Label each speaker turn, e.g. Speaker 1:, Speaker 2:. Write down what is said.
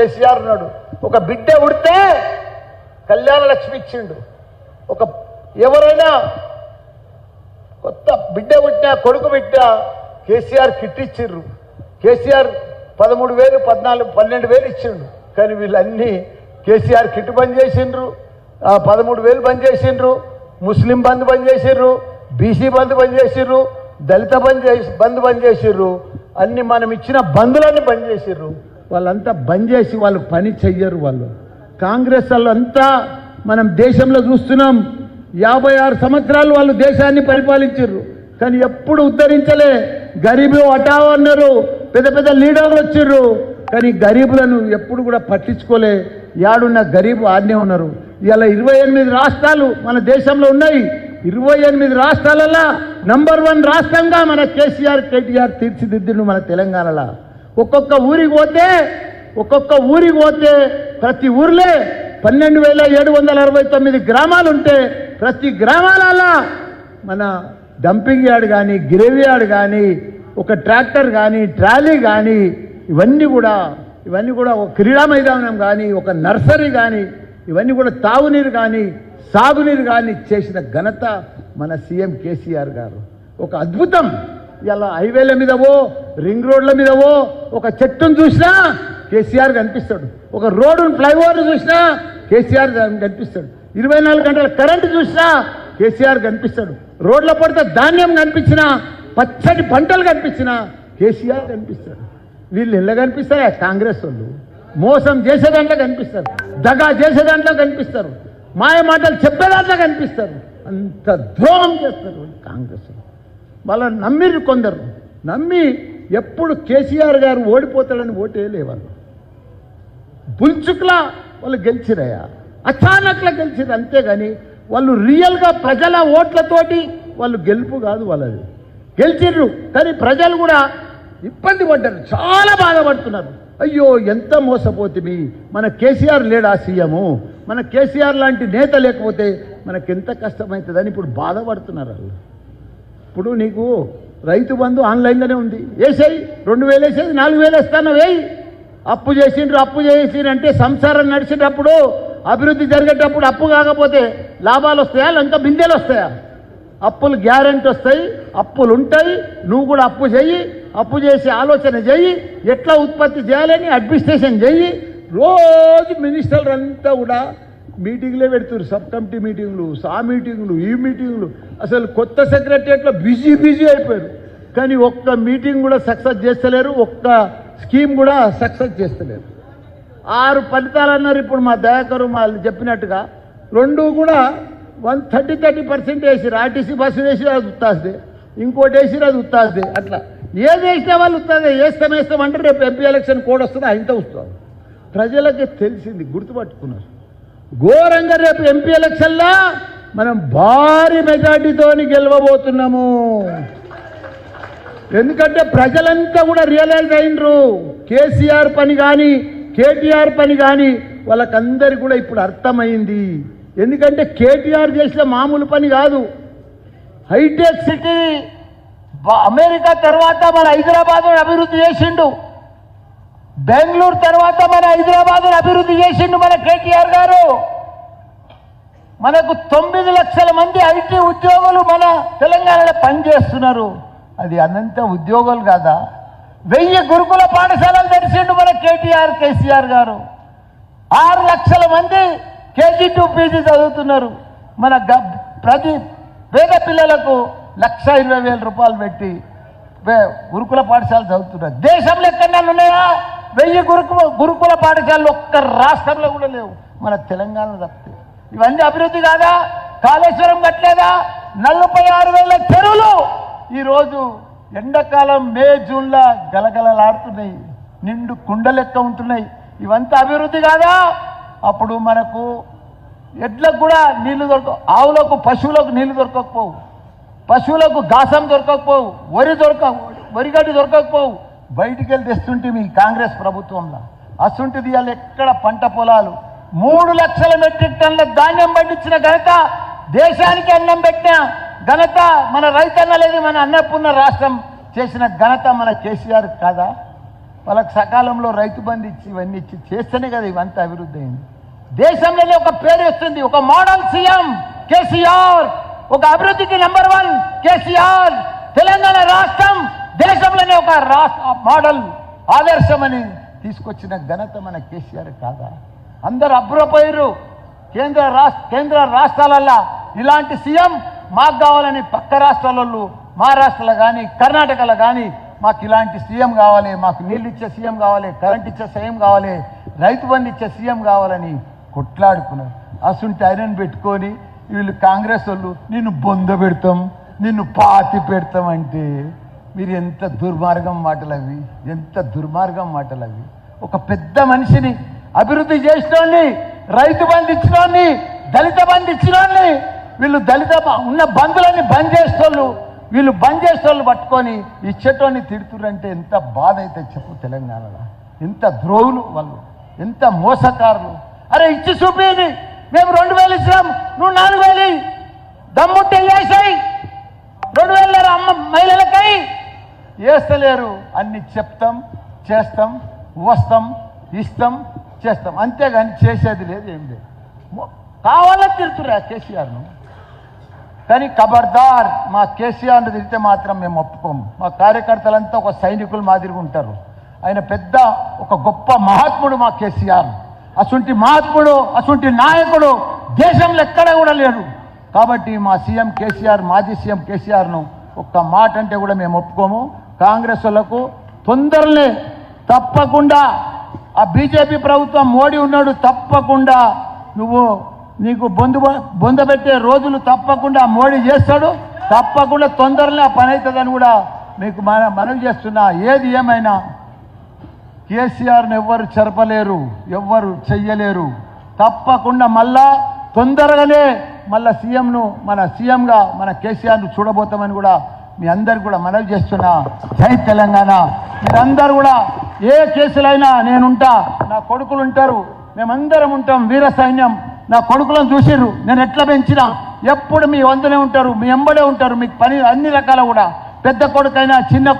Speaker 1: కేసీఆర్ ఉన్నాడు. ఒక బిడ్డ ఉడితే కళ్యాణ లక్ష్మి ఇచ్చిండు. ఒక ఎవరైనా కొత్త బిడ్డ పుట్టినా కొడుకు బిడ్డ కేసీఆర్ కిట్ ఇచ్చిర్రు కేసీఆర్ పదమూడు వేలు పద్నాలుగు పన్నెండు వేలు ఇచ్చిండు. కానీ వీళ్ళన్నీ కేసీఆర్ కిట్ బంద్ చేసిండ్రు. పదమూడు వేలు బంద్ చేసిండ్రు. ముస్లిం బంద్ బంద్ చేసిర్రు బీసీ బంద్ బంద్ చేసిర్రు దళిత బంద్ చేసి బంద్ బంద్ చేసిర్రు అన్ని మనం ఇచ్చిన బంధులన్నీ బంద్ చేసిర్రు వాళ్ళంతా బంద్ చేసి వాళ్ళు పని చెయ్యరు వాళ్ళు. కాంగ్రెస్ వాళ్ళంతా మనం దేశంలో చూస్తున్నాం. యాభై ఆరు సంవత్సరాలు వాళ్ళు దేశాన్ని పరిపాలించారు. కానీ ఎప్పుడు ఉద్ధరించలే. గరీబు హటావ్ అన్నారు. పెద్ద పెద్ద లీడర్లు వచ్చిర్రు. కానీ గరీబులను ఎప్పుడు కూడా పట్టించుకోలే. యాడున్న గరీబు ఆడనే ఉన్నారు. ఇలా ఇరవై ఎనిమిది రాష్ట్రాలు మన దేశంలో ఉన్నాయి. ఇరవై ఎనిమిది రాష్ట్రాలలో నంబర్ వన్ రాష్ట్రంగా మన కేసీఆర్ కేటీఆర్ తీర్చిదిద్దిండు మన తెలంగాణలో. ఒక్కొక్క ఊరికి పోతే ఒక్కొక్క ఊరికి పోతే ప్రతి ఊర్లే పన్నెండు వేల ఏడు వందల అరవై తొమ్మిది గ్రామాలు ఉంటే ప్రతి గ్రామాలలో మన డంపింగ్ యార్డ్ కానీ గ్రేవీ యార్డ్ కానీ ఒక ట్రాక్టర్ కానీ ట్రాలీ కానీ ఇవన్నీ కూడా ఇవన్నీ కూడా ఒక క్రీడా మైదానం కానీ ఒక నర్సరీ కానీ ఇవన్నీ కూడా తాగునీరు కానీ సాగునీరు కానీ చేసిన ఘనత మన సీఎం కేసీఆర్ గారు. ఒక అద్భుతం. ఇలా హైవేల మీదవో రింగ్ రోడ్ల మీదవో ఒక చెట్టును చూసినా కేసీఆర్ కనిపిస్తాడు. ఒక రోడ్డును ఫ్లైఓవర్ చూసినా కేసీఆర్ కనిపిస్తాడు. ఇరవై నాలుగు గంటల కరెంటు చూసినా కేసీఆర్ కనిపిస్తాడు. రోడ్ల పడితే ధాన్యం కనిపించినా పచ్చటి పంటలు కనిపించినా కేసీఆర్ కనిపిస్తాడు. వీళ్ళు ఇళ్ళ కనిపిస్తారా? కాంగ్రెస్ వాళ్ళు. మోసం చేసే దాంట్లో కనిపిస్తారు. దగా చేసే దాంట్లో కనిపిస్తారు. మాయ మాటలు చెప్పే దాంట్లో కనిపిస్తారు. అంత ద్రోహం చేస్తారు కాంగ్రెస్ వాళ్ళు. వాళ్ళని నమ్మిర్రు కొందరు. నమ్మి ఎప్పుడు కేసీఆర్ గారు ఓడిపోతాడని ఓటే వాళ్ళు బుల్చుక్లా వాళ్ళు గెలిచిరయ్యా. అచానక్లా గెలిచిరు అంతేగాని వాళ్ళు రియల్గా ప్రజల ఓట్లతోటి వాళ్ళు గెలుపు కాదు వాళ్ళది. గెలిచిర్రు కానీ ప్రజలు కూడా ఇబ్బంది పడ్డారు చాలా బాధపడుతున్నారు. అయ్యో ఎంత మోసపోతుంది మన కేసీఆర్ లేడా సీఎము మన కేసీఆర్ లాంటి నేత లేకపోతే మనకెంత కష్టమవుతుందని ఇప్పుడు బాధపడుతున్నారు వాళ్ళు. ఇప్పుడు నీకు రైతు బంధు ఆన్లైన్లోనే ఉంది. వేసేయి రెండు వేలు వేసేది నాలుగు వేలు వేస్తాను వేయి. అప్పు చేసిండ్రు అప్పు చేసిండ్రు అంటే సంసారం నడిచేటప్పుడు అభివృద్ధి జరిగేటప్పుడు అప్పు కాకపోతే లాభాలు వస్తాయా లేక బిందెలు వస్తాయా? అప్పులు గ్యారెంటీ వస్తాయి అప్పులు ఉంటాయి నువ్వు కూడా అప్పు చెయ్యి అప్పు చేసి ఆలోచన చెయ్యి ఎట్లా ఉత్పత్తి చేయాలని అడ్మినిస్ట్రేషన్ చెయ్యి. రోజు మినిస్టర్లంతా కూడా మీటింగ్లే పెడుతున్నారు సబ్ కమిటీ మీటింగ్లు సా మీటింగ్లు ఈ మీటింగ్లు. అసలు కొత్త సెక్రటరియట్లో బిజీ బిజీ అయిపోయారు. కానీ ఒక్క మీటింగ్ కూడా సక్సెస్ చేస్తలేరు ఒక్క స్కీమ్ కూడా సక్సెస్ చేస్తలేరు. ఆరు ఫలితాలు అన్నారు ఇప్పుడు మా దయాకరు వాళ్ళు చెప్పినట్టుగా. రెండు కూడా వన్ థర్టీ థర్టీ పర్సెంట్ వేసిరు ఆర్టీసీ బస్సు వేసిరు అది ఉత్తాస్తే ఇంకోటి వేసిరు అది ఉత్తాస్తే అట్లా. ఏది వేసినా వాళ్ళు ఉత్తాదే వేస్తాం వేస్తాం అంటే రేపు ఎంపీ ఎలక్షన్ కోడ్ వస్తుంది ఆయనతో వస్తుంది ప్రజలకి తెలిసింది గుర్తుపట్టుకున్నారు. ఘోరంగా రేపు ఎంపీ ఎలక్షన్లా మనం భారీ మెజార్టీతోని గెలవబోతున్నాము. ఎందుకంటే ప్రజలంతా కూడా రియలైజ్ అయినరు. కేసీఆర్ పని కానీ కేటీఆర్ పని కానీ వాళ్ళకందరికి కూడా ఇప్పుడు అర్థమైంది. ఎందుకంటే కేటీఆర్ చేసిన మామూలు పని కాదు. హైటెక్ సిటీ అమెరికా తర్వాత మన హైదరాబాద్ అభివృద్ధి చేసిండు. బెంగళూరు తర్వాత మన హైదరాబాద్ అభివృద్ధి చేసిండు మన కేటీఆర్ గారు. మనకు తొమ్మిది లక్షల మంది ఐటీ ఉద్యోగులు మన తెలంగాణలో పనిచేస్తున్నారు. అది అనంత ఉద్యోగులు కాదా? వెయ్యి గురుకుల పాఠశాలలు తెరిచిండు మన కేటీఆర్ కేసీఆర్ గారు. ఆరు లక్షల మంది కేజీ టు పీజీ చదువుతున్నారు. మన గ- ప్రతి పేద పిల్లలకు లక్ష ఇరవై వేల రూపాయలు పెట్టి గురుకుల పాఠశాల చదువుతున్నారు. దేశంలో ఎక్కడన్నా ఉన్నాయా వెయ్యి గురుకుల గురుకుల పాఠశాలలు ఒక్క రాష్ట్రంలో కూడా లేవు. మన తెలంగాణ తప్పితే. ఇవన్నీ అభివృద్ధి కాదా? కాళేశ్వరం కట్టలేదా? నలభై ఆరు వేల చెరువులు! ఈరోజు ఎండాకాలం మే జూన్లో గలగలలాడుతున్నాయి. నిండు కుండలెక్క ఉంటున్నాయి. ఇవంతా అభివృద్ధి కాదా? అప్పుడు మనకు ఎడ్లకు కూడా నీళ్ళు దొరక ఆవులకు పశువులకు నీళ్ళు దొరకకపోవు. పశువులకు గాసం దొరకకపోవు. వరి దొరక వరిగడ్డి దొరకకపోవు. బయటికి వెళ్ళి తెస్తుంటే మీ కాంగ్రెస్ ప్రభుత్వంలో అసుంటిది ఇవాళ ఎక్కడ పంట పొలాలు? మూడు లక్షల మెట్రిక్ టన్ల ధాన్యం పండించిన ఘనత దేశానికి అన్నం పెట్టిన ఘనత మన రైతన్న లేదు మన అన్నపూర్ణ రాష్ట్రం చేసిన ఘనత మన కేసీఆర్ కాదా? వాళ్ళకి సకాలంలో రైతు బంధు ఇచ్చి ఇవన్నీ ఇచ్చి చేస్తేనే కదా ఇవంతా అభివృద్ధి అయింది. దేశంలోనే ఒక పేరు వస్తుంది ఒక మోడల్ సీఎం కేసీఆర్ ఒక అభివృద్ధికి నెంబర్ వన్ కేసీఆర్ తెలంగాణ రాష్ట్రం దేశంలోనే ఒక రాష్ట్ర మోడల్ ఆదర్శమని తీసుకొచ్చిన ఘనత మన కేసీఆర్ కాదా? అందరు అబ్రపోయారు కేంద్ర రాష్ట్ర కేంద్ర రాష్ట్రాలల్లో ఇలాంటి సీఎం మాకు కావాలని పక్క రాష్ట్రాలలో మహారాష్ట్రలో కానీ కర్ణాటకలో కానీ మాకు ఇలాంటి సీఎం కావాలి మాకు నీళ్ళు ఇచ్చే సీఎం కావాలి కరెంట్ ఇచ్చే సీఎం కావాలి రైతు బంధు ఇచ్చే సీఎం కావాలని కొట్లాడుకున్నారు. అసుంటి ఐరన్ పెట్టుకొని వీళ్ళు కాంగ్రెస్ వాళ్ళు నిన్ను బొంద పెడతాం నిన్ను పాతి పెడతాం అంటే మీరు ఎంత దుర్మార్గం మాటలు అవి ఎంత దుర్మార్గం మాటలు అవి ఒక పెద్ద మనిషిని అభివృద్ధి చేసినోడిని రైతు బంధు ఇచ్చినోడిని దళిత బంధు ఇచ్చినోడిని వీళ్ళు దళిత ఉన్న బంధులన్నీ బంద్ చేసేటోళ్ళు వీళ్ళు బంద్ చేసేటోళ్ళు పట్టుకొని ఇచ్చేటోని తిడుతురంటే ఎంత బాధ అయితే చెప్పు తెలంగాణలో. ఎంత ద్రోవులు వాళ్ళు ఎంత మోసకారులు. అరే ఇచ్చి చూపింది మేము రెండు వేలు ఇచ్చినాం నువ్వు నాలుగు వేలు ఇయ్యి. రెండు వేల అమ్మ మహిళలకై? వేస్తలేరు అన్ని చెప్తాం చేస్తాం వస్తాం ఇస్తాం చేస్తాం. అంతేగాని చేసేది లేదు ఏం లేదు. కావాలని తిడుతురా కేసీఆర్ను? కానీ ఖబర్దార్ మా కేసీఆర్ను తిరిగితే మాత్రం మేము ఒప్పుకోము. మా కార్యకర్తలంతా ఒక సైనికులు మాదిరిగా ఉంటారు. ఆయన పెద్ద ఒక గొప్ప మహాత్ముడు మా కేసీఆర్. అసుంటి మహాత్ముడు అసుంటి నాయకుడు దేశంలో ఎక్కడ కూడా లేడు. కాబట్టి మా సీఎం కేసీఆర్ మాజీ సీఎం కేసీఆర్ను ఒక్క మాట అంటే కూడా మేము ఒప్పుకోము. కాంగ్రెస్ వాళ్ళకు తొందరనే తప్పకుండా ఆ బీజేపీ ప్రభుత్వం మోడీ ఉన్నాడు తప్పకుండా నువ్వు నీకు బొందు బొందబెట్టే రోజులు తప్పకుండా మోడీ చేస్తాడు తప్పకుండా తొందరలో ఆ పని అవుతుందని కూడా మీకు మన మనవి చేస్తున్నా. ఏది ఏమైనా కేసీఆర్ని ఎవ్వరు చెరపలేరు ఎవ్వరు చెయ్యలేరు. తప్పకుండా మళ్ళా తొందరగానే మళ్ళా సీఎంను మన సీఎంగా మన కేసీఆర్ను చూడబోతామని కూడా మీ అందరు కూడా మనవి చేస్తున్నా జై తెలంగాణ. మీరందరూ కూడా ఏ కేసులైనా నేనుంటా నా కొడుకులు ఉంటారు మేమందరం ఉంటాం వీర సైన్యం. నా కొడుకులను చూసిర్రు నేను ఎట్లా పెంచినా? ఎప్పుడు మీ వందనే ఉంటారు మీ ఎంబడే ఉంటారు మీకు పని అన్ని రకాల కూడా. పెద్ద కొడుకైనా చిన్న